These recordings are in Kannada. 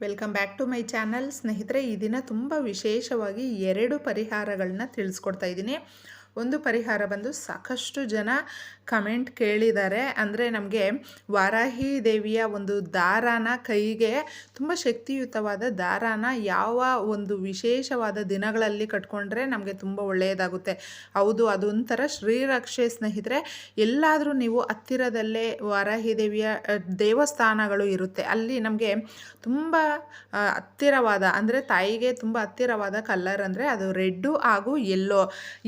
Welcome back to my channel ಸ್ನೇಹಿತರೆ ಈ ದಿನ ತುಂಬ ವಿಶೇಷವಾಗಿ ಎರಡು ಪರಿಹಾರಗಳನ್ನ ತಿಳಿಸ್ಕೊಡ್ತಾ ಇದ್ದೀನಿ. ಒಂದು ಪರಿಹಾರ ಬಂದು ಸಾಕಷ್ಟು ಜನ ಕಮೆಂಟ್ ಕೇಳಿದ್ದಾರೆ. ಅಂದರೆ ನಮಗೆ ವಾರಾಹಿ ದೇವಿಯ ಒಂದು ದಾರಾನ ಕೈಗೆ ತುಂಬ ಶಕ್ತಿಯುತವಾದ ದಾರಾನ ಯಾವ ಒಂದು ವಿಶೇಷವಾದ ದಿನಗಳಲ್ಲಿ ಕಟ್ಕೊಂಡ್ರೆ ನಮಗೆ ತುಂಬ ಒಳ್ಳೆಯದಾಗುತ್ತೆ. ಹೌದು ಅದೊಂಥರ ಶ್ರೀರಕ್ಷೆ ಸ್ನೇಹಿತರೆ. ಎಲ್ಲಾದರೂ ನೀವು ಹತ್ತಿರದಲ್ಲೇ ವಾರಾಹಿ ದೇವಿಯ ದೇವಸ್ಥಾನಗಳು ಇರುತ್ತೆ. ಅಲ್ಲಿ ನಮಗೆ ತುಂಬ ಹತ್ತಿರವಾದ, ಅಂದರೆ ತಾಯಿಗೆ ತುಂಬ ಹತ್ತಿರವಾದ ಕಲರ್ ಅಂದರೆ ಅದು ರೆಡ್ಡು ಹಾಗೂ ಎಲ್ಲೋ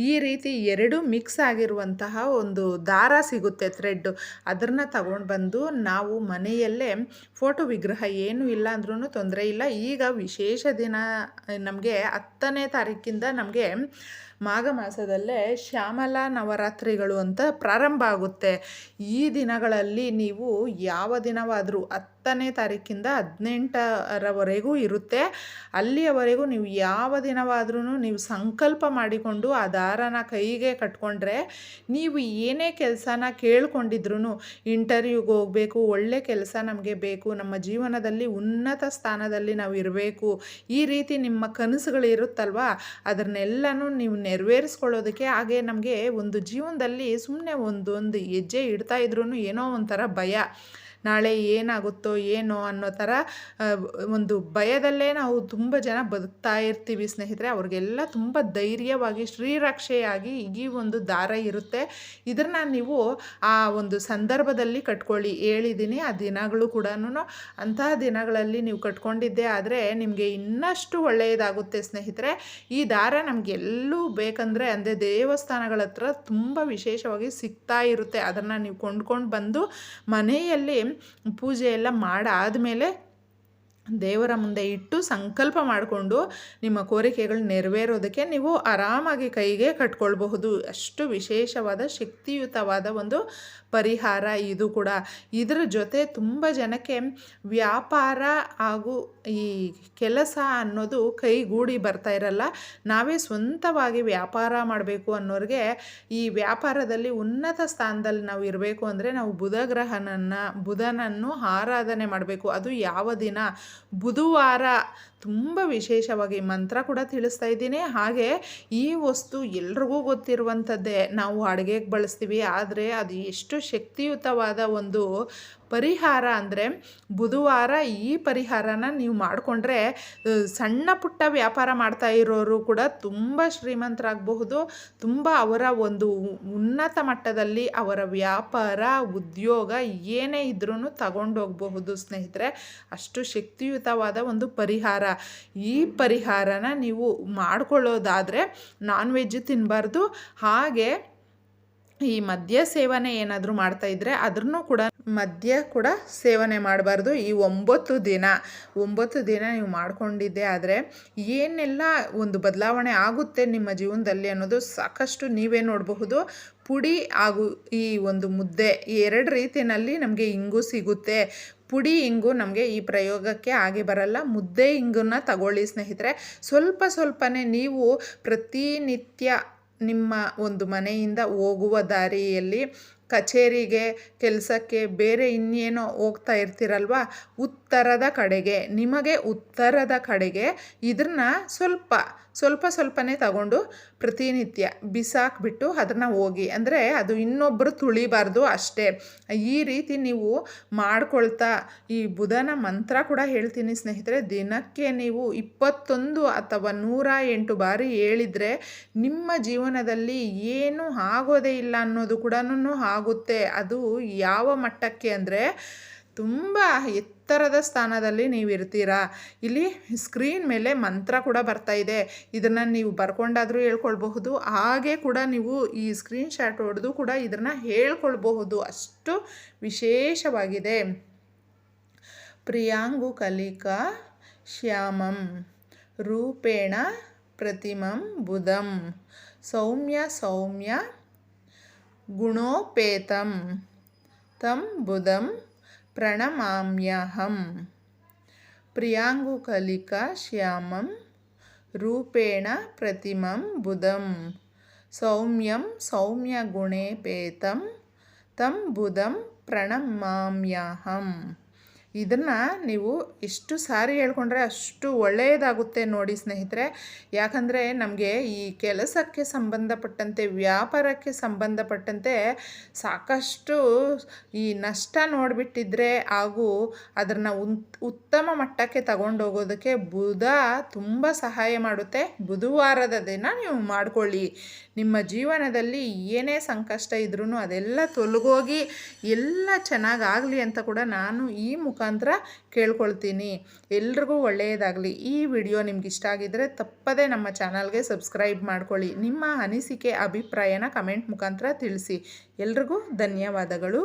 ಈ ರೀತಿ ಎರಡು ಮಿಕ್ಸ್ ಆಗಿರುವಂತಹ ಒಂದು ದಾರ ಸಿಗುತ್ತೆ ಥ್ರೆಡ್ಡು ಅದನ್ನು ತಗೊಂಡು ಬಂದು ನಾವು ಮನೆಯಲ್ಲೇ ಫೋಟೋ ವಿಗ್ರಹ ಏನು ಇಲ್ಲ ಅಂದ್ರೂ ತೊಂದರೆ ಇಲ್ಲ. ಈಗ ವಿಶೇಷ ದಿನ ನಮಗೆ ಹತ್ತನೇ ತಾರೀಕಿಂದ ನಮಗೆ ಮಾಘ ಮಾಸದಲ್ಲೇ ಶ್ಯಾಮಲ ನವರಾತ್ರಿಗಳು ಅಂತ ಪ್ರಾರಂಭ ಆಗುತ್ತೆ. ಈ ದಿನಗಳಲ್ಲಿ ನೀವು ಯಾವ ದಿನವಾದರೂ ಹತ್ತನೇ ತಾರೀಕಿಂದ ಹದಿನೆಂಟರವರೆಗೂ ಇರುತ್ತೆ. ಅಲ್ಲಿಯವರೆಗೂ ನೀವು ಯಾವ ದಿನವಾದ್ರೂ ನೀವು ಸಂಕಲ್ಪ ಮಾಡಿಕೊಂಡು ಆ ದಾರನ ಕೈಗೆ ಕಟ್ಕೊಂಡ್ರೆ ನೀವು ಏನೇ ಕೆಲಸನ ಕೇಳ್ಕೊಂಡಿದ್ರು ಇಂಟರ್ವ್ಯೂಗೆ ಹೋಗಬೇಕು, ಒಳ್ಳೆ ಕೆಲಸ ನಮಗೆ ಬೇಕು, ನಮ್ಮ ಜೀವನದಲ್ಲಿ ಉನ್ನತ ಸ್ಥಾನದಲ್ಲಿ ನಾವು ಇರಬೇಕು ಈ ರೀತಿ ನಿಮ್ಮ ಕನಸುಗಳು ಇರುತ್ತಲ್ವಾ ಅದನ್ನೆಲ್ಲನೂ ನೀವು ನೆರವೇರಿಸ್ಕೊಳ್ಳೋದಕ್ಕೆ ಹಾಗೆ ನಮಗೆ ಒಂದು ಜೀವನದಲ್ಲಿ ಸುಮ್ಮನೆ ಒಂದೊಂದು ಹೆಜ್ಜೆ ಇಡ್ತಾ ಇದ್ರೂ ಏನೋ ಒಂಥರ ಭಯ. ನಾಳೆ ಏನಾಗುತ್ತೋ ಏನೋ ಅನ್ನೋ ಥರ ಒಂದು ಭಯದಲ್ಲೇ ನಾವು ತುಂಬ ಜನ ಬದುಕ್ತಾ ಇರ್ತೀವಿ ಸ್ನೇಹಿತರೆ. ಅವ್ರಿಗೆಲ್ಲ ತುಂಬ ಧೈರ್ಯವಾಗಿ, ಶ್ರೀರಕ್ಷೆಯಾಗಿ ಈ ಒಂದು ದಾರ ಇರುತ್ತೆ. ಇದನ್ನು ನೀವು ಆ ಒಂದು ಸಂದರ್ಭದಲ್ಲಿ ಕಟ್ಕೊಳ್ಳಿ. ಹೇಳಿದ್ದೀನಿ ಆ ದಿನಗಳು ಕೂಡ ಅಂತಹ ದಿನಗಳಲ್ಲಿ ನೀವು ಕಟ್ಕೊಂಡಿದ್ದೆ ಆದರೆ ನಿಮಗೆ ಇನ್ನಷ್ಟು ಒಳ್ಳೆಯದಾಗುತ್ತೆ ಸ್ನೇಹಿತರೆ. ಈ ದಾರ ನಮಗೆ ಎಲ್ಲೂ ಬೇಕಂದರೆ ಅಂದರೆ ದೇವಸ್ಥಾನಗಳ ಹತ್ರ ತುಂಬ ವಿಶೇಷವಾಗಿ ಸಿಗ್ತಾ ಇರುತ್ತೆ. ಅದನ್ನು ನೀವು ಕೊಂಡ್ಕೊಂಡು ಬಂದು ಮನೆಯಲ್ಲಿ ಪೂಜೆ ಎಲ್ಲ ಮಾಡಾದಮೇಲೆ ದೇವರ ಮುಂದೆ ಇಟ್ಟು ಸಂಕಲ್ಪ ಮಾಡಿಕೊಂಡು ನಿಮ್ಮ ಕೋರಿಕೆಗಳು ನೆರವೇರೋದಕ್ಕೆ ನೀವು ಆರಾಮಾಗಿ ಕೈಗೆ ಕಟ್ಕೊಳ್ಬಹುದು. ಅಷ್ಟು ವಿಶೇಷವಾದ ಶಕ್ತಿಯುತವಾದ ಒಂದು ಪರಿಹಾರ ಇದು ಕೂಡ. ಇದರ ಜೊತೆ ತುಂಬ ಜನಕ್ಕೆ ವ್ಯಾಪಾರ ಹಾಗೂ ಈ ಕೆಲಸ ಅನ್ನೋದು ಕೈಗೂಡಿ ಬರ್ತಾ ಇರಲ್ಲ. ನಾವೇ ಸ್ವಂತವಾಗಿ ವ್ಯಾಪಾರ ಮಾಡಬೇಕು ಅನ್ನೋರಿಗೆ ಈ ವ್ಯಾಪಾರದಲ್ಲಿ ಉನ್ನತ ಸ್ಥಾನದಲ್ಲಿ ನಾವು ಇರಬೇಕು ಅಂದರೆ ನಾವು ಬುಧ ಗ್ರಹನನ್ನು ಬುಧನನ್ನು ಆರಾಧನೆ ಮಾಡಬೇಕು. ಅದು ಯಾವ ದಿನ? ಬುಧವಾರ ತುಂಬ ವಿಶೇಷವಾಗಿ ಮಂತ್ರ ಕೂಡ ತಿಳಿಸ್ತಾ ಇದ್ದೀನಿ. ಹಾಗೆ ಈ ವಸ್ತು ಎಲ್ರಿಗೂ ಗೊತ್ತಿರುವಂಥದ್ದೇ. ನಾವು ಅಡುಗೆಗೆ ಬಳಸ್ತೀವಿ, ಆದರೆ ಅದು ಎಷ್ಟು ಶಕ್ತಿಯುತವಾದ ಒಂದು ಪರಿಹಾರ ಅಂದರೆ ಬುಧವಾರ ಈ ಪರಿಹಾರನ ನೀವು ಮಾಡಿಕೊಂಡ್ರೆ ಸಣ್ಣ ಪುಟ್ಟ ವ್ಯಾಪಾರ ಮಾಡ್ತಾ ಇರೋರು ಕೂಡ ತುಂಬ ಶ್ರೀಮಂತರಾಗಬಹುದು. ತುಂಬ ಅವರ ಒಂದು ಉನ್ನತ ಮಟ್ಟದಲ್ಲಿ ಅವರ ವ್ಯಾಪಾರ, ಉದ್ಯೋಗ ಏನೇ ಇದ್ರೂ ತಗೊಂಡೋಗಬಹುದು ಸ್ನೇಹಿತರೆ. ಅಷ್ಟು ಶಕ್ತಿಯುತವಾದ ಒಂದು ಪರಿಹಾರ. ಈ ಪರಿಹಾರನ ನೀವು ಮಾಡ್ಕೊಳ್ಳೋದಾದರೆ ನಾನ್ ವೆಜ್ ತಿನ್ನಬಾರ್ದು ಹಾಗೆ ಈ ಮದ್ಯ ಸೇವನೆ ಏನಾದರೂ ಮಾಡ್ತಾ ಇದ್ದರೆ ಅದನ್ನು ಕೂಡ ಮದ್ಯ ಕೂಡ ಸೇವನೆ ಮಾಡಬಾರ್ದು. ಈ ಒಂಬತ್ತು ದಿನ ಒಂಬತ್ತು ದಿನ ನೀವು ಮಾಡ್ಕೊಂಡಿದ್ದೆ ಆದರೆ ಏನೆಲ್ಲ ಒಂದು ಬದಲಾವಣೆ ಆಗುತ್ತೆ ನಿಮ್ಮ ಜೀವನದಲ್ಲಿ ಅನ್ನೋದು ಸಾಕಷ್ಟು ನೀವೇ ನೋಡಬಹುದು. ಪುಡಿ ಹಾಗೂ ಈ ಒಂದು ಮುದ್ದೆ ಎರಡು ರೀತಿಯಲ್ಲಿ ನಮಗೆ ಇಂಗು ಸಿಗುತ್ತೆ. ಪುಡಿ ಇಂಗು ನಮಗೆ ಈ ಪ್ರಯೋಗಕ್ಕೆ ಆಗಿ ಬರಲ್ಲ. ಮುದ್ದೆ ಇಂಗನ್ನು ತಗೊಳ್ಳಿ ಸ್ನೇಹಿತರೆ. ಸ್ವಲ್ಪ ಸ್ವಲ್ಪನೇ ನೀವು ಪ್ರತಿನಿತ್ಯ ನಿಮ್ಮ ಒಂದು ಮನೆಯಿಂದ ಹೋಗುವ ದಾರಿಯಲ್ಲಿ ಕಚೇರಿಗೆ, ಕೆಲಸಕ್ಕೆ ಬೇರೆ ಇನ್ನೇನೋ ಹೋಗ್ತಾ ಇರ್ತೀರಲ್ವ? ಉತ್ತರದ ಕಡೆಗೆ, ನಿಮಗೆ ಉತ್ತರದ ಕಡೆಗೆ ಇದನ್ನು ಸ್ವಲ್ಪ ಸ್ವಲ್ಪ ಸ್ವಲ್ಪನೇ ತಗೊಂಡು ಪ್ರತಿನಿತ್ಯ ಬಿಸಾಕ್ಬಿಟ್ಟು ಅದನ್ನು ಹೋಗಿ. ಅಂದರೆ ಅದು ಇನ್ನೊಬ್ಬರು ತುಳಿಬಾರ್ದು ಅಷ್ಟೇ. ಈ ರೀತಿ ನೀವು ಮಾಡ್ಕೊಳ್ತಾ ಈ ಬುಧನ ಮಂತ್ರ ಕೂಡ ಹೇಳ್ತೀನಿ ಸ್ನೇಹಿತರೆ. ದಿನಕ್ಕೆ ನೀವು ಇಪ್ಪತ್ತೊಂದು ಅಥವಾ ನೂರ ಎಂಟು ಬಾರಿ ಹೇಳಿದರೆ ನಿಮ್ಮ ಜೀವನದಲ್ಲಿ ಏನು ಆಗೋದೇ ಇಲ್ಲ ಅನ್ನೋದು ಕೂಡ ಆಗುತ್ತೆ. ಅದು ಯಾವ ಮಟ್ಟಕ್ಕೆ ಅಂದರೆ ತುಂಬ ಎತ್ತರದ ಸ್ಥಾನದಲ್ಲಿ ನೀವು ಇರ್ತೀರಾ ಇಲ್ಲಿ ಸ್ಕ್ರೀನ್ ಮೇಲೆ ಮಂತ್ರ ಕೂಡ ಬರ್ತಾ ಇದೆ. ಇದನ್ನು ನೀವು ಬರ್ಕೊಂಡಾದರೂ ಹೇಳ್ಕೊಳ್ಬಹುದು. ಹಾಗೆ ಕೂಡ ನೀವು ಈ ಸ್ಕ್ರೀನ್ ಶಾಟ್ ಹೊಡೆದು ಕೂಡ ಇದನ್ನು ಹೇಳ್ಕೊಳ್ಬಹುದು. ಅಷ್ಟು ವಿಶೇಷವಾಗಿದೆ. ಪ್ರಿಯಾಂಗು ಕಲಿಕಾ, ಶ್ಯಾಮಂ, ರೂಪೇಣ, ಪ್ರತಿಮಂ, ಬುಧಂ, ಸೌಮ್ಯ ಸೌಮ್ಯ, ಗುಣೋಪೇತಂ, ತಂ, ಬುಧಂ प्रणमाम्यहं प्रियाङ्गुकलिकाश्यामं रूपेण प्रतिमं बुधं सौम्यं सौम्यगुणेपेतं तं बुधं प्रणमाम्यहम्। ಇದನ್ನು ನೀವು ಎಷ್ಟು ಸಾರಿ ಹೇಳ್ಕೊಂಡ್ರೆ ಅಷ್ಟು ಒಳ್ಳೆಯದಾಗುತ್ತೆ ನೋಡಿ ಸ್ನೇಹಿತರೆ. ಯಾಕಂದರೆ ನಮಗೆ ಈ ಕೆಲಸಕ್ಕೆ ಸಂಬಂಧಪಟ್ಟಂತೆ, ವ್ಯಾಪಾರಕ್ಕೆ ಸಂಬಂಧಪಟ್ಟಂತೆ ಸಾಕಷ್ಟು ಈ ನಷ್ಟ ನೋಡಿಬಿಟ್ಟಿದ್ರೆ ಹಾಗೂ ಅದನ್ನು ಉತ್ತಮ ಮಟ್ಟಕ್ಕೆ ತಗೊಂಡೋಗೋದಕ್ಕೆ ಬುಧ ತುಂಬ ಸಹಾಯ ಮಾಡುತ್ತೆ. ಬುಧವಾರದ ದಿನ ನೀವು ಮಾಡಿಕೊಳ್ಳಿ. ನಿಮ್ಮ ಜೀವನದಲ್ಲಿ ಏನೇ ಸಂಕಷ್ಟ ಇದ್ರೂ ಅದೆಲ್ಲ ತೊಲಗೋಗಿ ಎಲ್ಲ ಚೆನ್ನಾಗಾಗಲಿ ಅಂತ ಕೂಡ ನಾನು ಈ ಮುಖಾಂತರ ಕೇಳ್ಕೊಳ್ತೀನಿ. ಎಲ್ರಿಗೂ ಒಳ್ಳೆಯದಾಗಲಿ. ಈ ವಿಡಿಯೋ ನಿಮ್ಗೆ ಇಷ್ಟ ಆಗಿದ್ದರೆ ತಪ್ಪದೇ ನಮ್ಮ ಚಾನಲ್ಗೆ ಸಬ್ಸ್ಕ್ರೈಬ್ ಮಾಡ್ಕೊಳ್ಳಿ. ನಿಮ್ಮ ಅನಿಸಿಕೆ, ಅಭಿಪ್ರಾಯನ ಕಮೆಂಟ್ ಮುಖಾಂತರ ತಿಳಿಸಿ. ಎಲ್ರಿಗೂ ಧನ್ಯವಾದಗಳು.